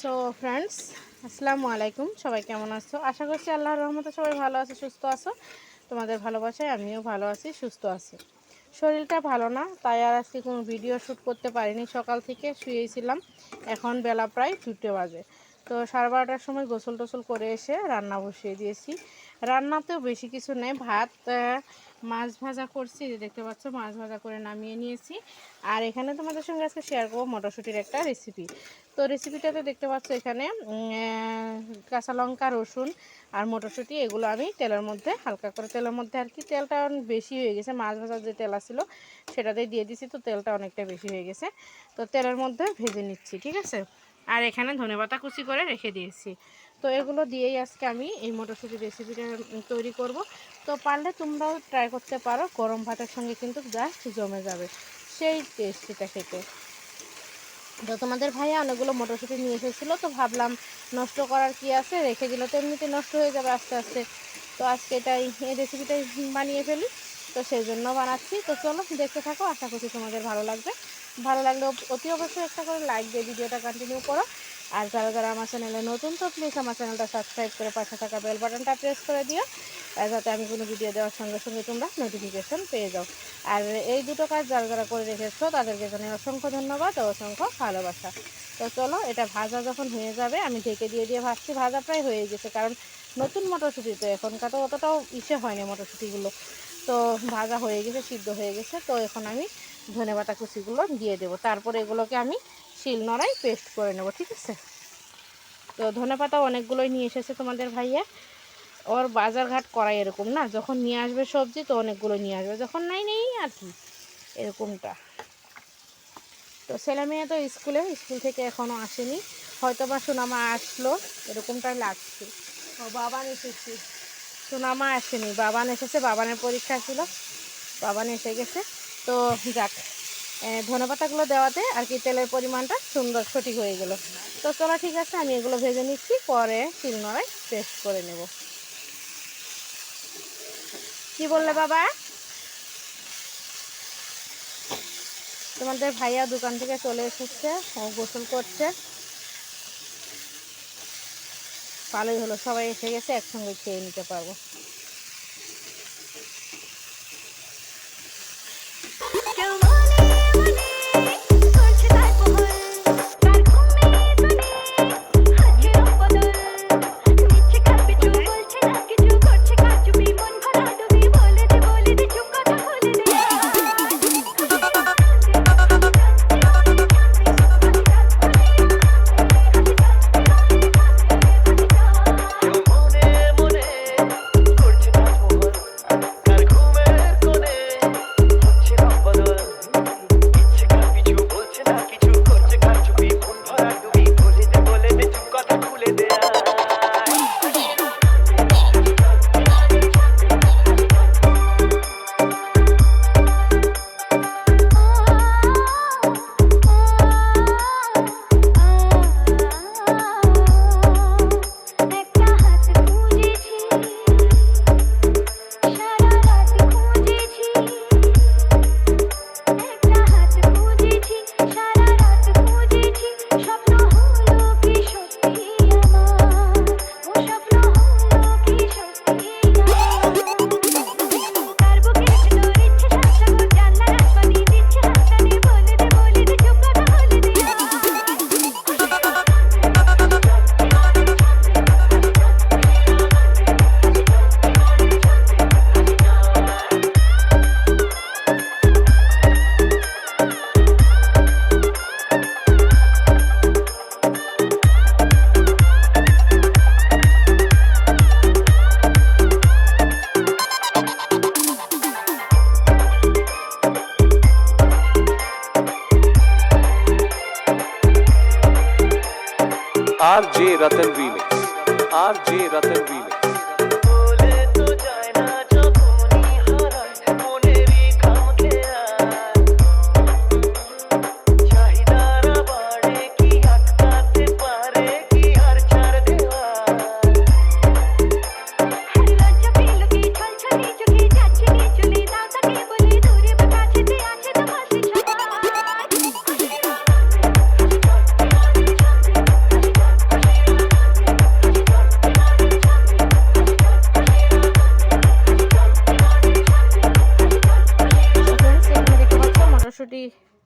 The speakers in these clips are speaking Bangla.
সো ফ্রেন্ডস আসসালামু আলাইকুম। সবাই কেমন আছো? আশা করছি আল্লাহর রহমতে সবাই ভালো আছো, সুস্থ আছো। তোমাদের ভালোবাসায় আমিও ভালো আছি, সুস্থ আছি। শরীরটা ভালো না, তাই আর আজকে কোনো ভিডিও শ্যুট করতে পারিনি। সকাল থেকে শুয়েছিলাম, এখন বেলা প্রায় দুটো বাজে। তো সাড়ে বারোটার সময় গোসল টোসল করে এসে রান্না বসিয়ে দিয়েছি। রান্নাতেও বেশি কিছু নেই, ভাত মাছ ভাজা করছি যে দেখতে পাচ্ছ, মাছ ভাজা করে নামিয়ে নিয়েছি। আর এখানে তোমাদের সঙ্গে আজকে শেয়ার করব মটরশুঁটির একটা রেসিপি তো রেসিপিটাতে দেখতে পাচ্ছ এখানে কাঁচা লঙ্কা, রসুন আর মটরশুঁটি, এগুলো আমি তেলের মধ্যে, হালকা করে তেলের মধ্যে আর কি, তেলটা বেশি হয়ে গেছে, মাছ ভাজার যে তেল ছিল সেটাতেই দিয়ে দিছি, তো তেলটা অনেকটা বেশি হয়ে গেছে। তো তেলের মধ্যে ভেজে নিচ্ছি, ঠিক আছে? আর এখানে ধনেপাতা কুচি করে রেখে দিয়েছি। তো এগুলো দিয়েই আজকে আমি এই মটরশুঁটি রেসিপিটা তৈরি করব। তো পারলে তোমরাও ট্রাই করতে পারো, গরম ভাতের সঙ্গে কিন্তু জাস্ট জমে যাবে, সেই টেস্টিটা খেতে। তো তোমাদের ভাইয়া অনেকগুলো মটরশুঁটি নিয়ে এসেছিল, তো ভাবলাম নষ্ট করার কি আছে? রেখে দিলে তো এমনিতে নষ্ট হয়ে যাবে আস্তে আস্তে। তো আজকে এটাই, এই রেসিপিটাই বানিয়ে ফেলি। তো সেই জন্য বানাচ্ছি। তো চলো দেখতে থাকো, আশা করছি তোমাদের ভালো লাগবে। ভালো লাগলে অতি অবশ্যই একটা করে লাইক দিয়ে ভিডিওটা কন্টিনিউ করো। আর যারা যারা আমার চ্যানেলে নতুন, তো প্লিজ আমার চ্যানেলটা সাবস্ক্রাইব করে পাশে থাকা বেল বাটনটা প্রেস করে দিও যাতে আমি কোনো ভিডিও দেওয়ার সঙ্গে সঙ্গে তোমরা নোটিফিকেশন পেয়ে যাও। আর এই দুটো কাজ যারা যারা করে রেখেছো, তাদেরকে জানাই অসংখ্য ধন্যবাদ ও অসংখ্য ভালোবাসা। তো চলো, এটা ভাজা যখন হয়ে যাবে, আমি ঢেকে দিয়ে দিয়ে ভাজছি। ভাজা প্রায় হয়ে গেছে, কারণ নতুন মটরশুঁটি তো এখনকার তো অতটাও ইসে হয়নি মটরশুঁটিগুলো। তো ভাজা হয়ে গেছে, সিদ্ধ হয়ে গেছে। তো এখন আমি ধনে পাতা কুচিগুলো দিয়ে দেবো। তারপরে এগুলোকে আমি শিল নড়াই পেস্ট করে নেব, ঠিক আছে? তো ধনে পাতা অনেকগুলোই নিয়ে এসেছে তোমাদের ভাইয়া। ওর বাজার ঘাট করা এরকম না? যখন নিয়ে আসবে সবজি, তো অনেকগুলো নিয়ে আসবে। যখন নাই, নেই আর কি, এরকমটা। তো ছেলে মেয়ে তো স্কুলে, স্কুল থেকে এখনও আসেনি। হয়তো বা সুনামা আসলো, এরকমটাই লাগছে। ও বাবান এসেছে। সোনামা আসেনি, বাবান এসেছে, বাবানের পরীক্ষা ছিল, বাবান এসে গেছে। তো যাক ধনে পাতাগুলো দেওয়াতে আর কি তেলের পরিমাণটা সুন্দর সঠিক হয়ে গেল। তো চলো ঠিক আছে, আমি এগুলো ভেজে নিচ্ছি, পরে শিলনোড়ায় পেস্ট করে নেব। কি বললে বাবা? তোমাদের ভাইয়া দোকান থেকে চলে এসেছে, ও গোসল করছে। ভালোই হলো সবাই এসে গেছে একসঙ্গে খেয়ে নিতে পারব। R J Ratan remix R J Ratan remix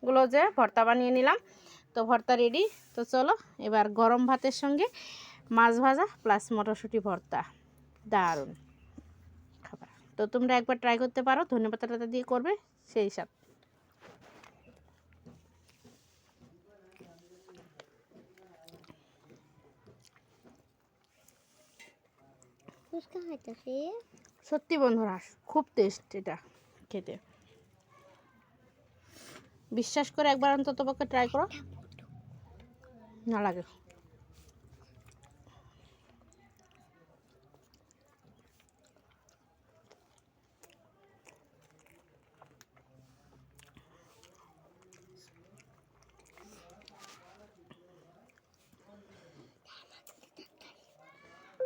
সহজে ভর্তা বানিয়ে নিলাম। তো ভর্তা রেডি তো চলো এবার গরম ভাতের সঙ্গে মাছ ভাজা প্লাস মটরশুঁটি ভর্তা। দারুণ। খাবার। তো তোমরা একবার ট্রাই করতে পারো ধনে পাতাটা দিয়ে করবে সেই খাইতেছি। সত্যি বন্ধুরা খুব টেস্ট এটা খেতে। বিশ্বাস করে একবার অন্তত পক্ষে ট্রাই করো। না লাগে।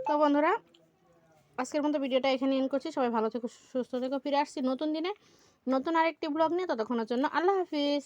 তো বন্ধুরা আজকের মতো ভিডিওটা এখানে এন করছি। সবাই ভালো থেকো, সুস্থ থেকো, ফিরে আসছি নতুন দিনে। নতুন আরেকটি ব্লগ নিয়ে, ততক্ষণের জন্য আল্লাহ হাফিজ।